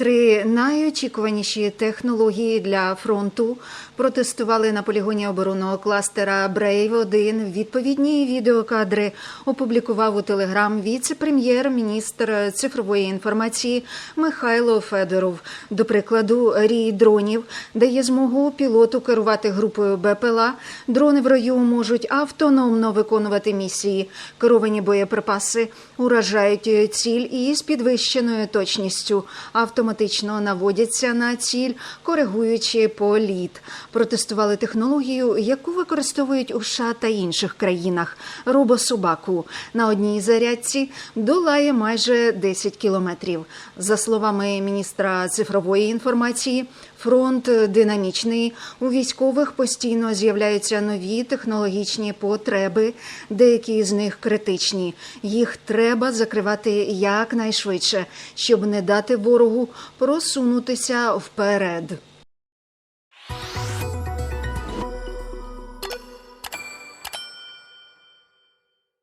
Три найочікуваніші технології для фронту протестували на полігоні оборонного кластера Брейв 1 Відповідні відеокадри опублікував у телеграм віце-прем'єр-міністр цифрової інформації Михайло Федоров. До прикладу, рій дронів дає змогу пілоту керувати групою БПЛА. Дрони в рою можуть автономно виконувати місії. Керовані боєприпаси уражають ціль із підвищеною точністю. Автоматично наводяться на ціль, коригуючи політ. Протестували технологію, яку використовують у США та інших країнах. Робособаку на одній зарядці долає майже 10 кілометрів. За словами міністра цифрової інформації, фронт динамічний. У військових постійно з'являються нові технологічні потреби. Деякі з них критичні. Їх треба закривати якнайшвидше, щоб не дати ворогу просунутися вперед.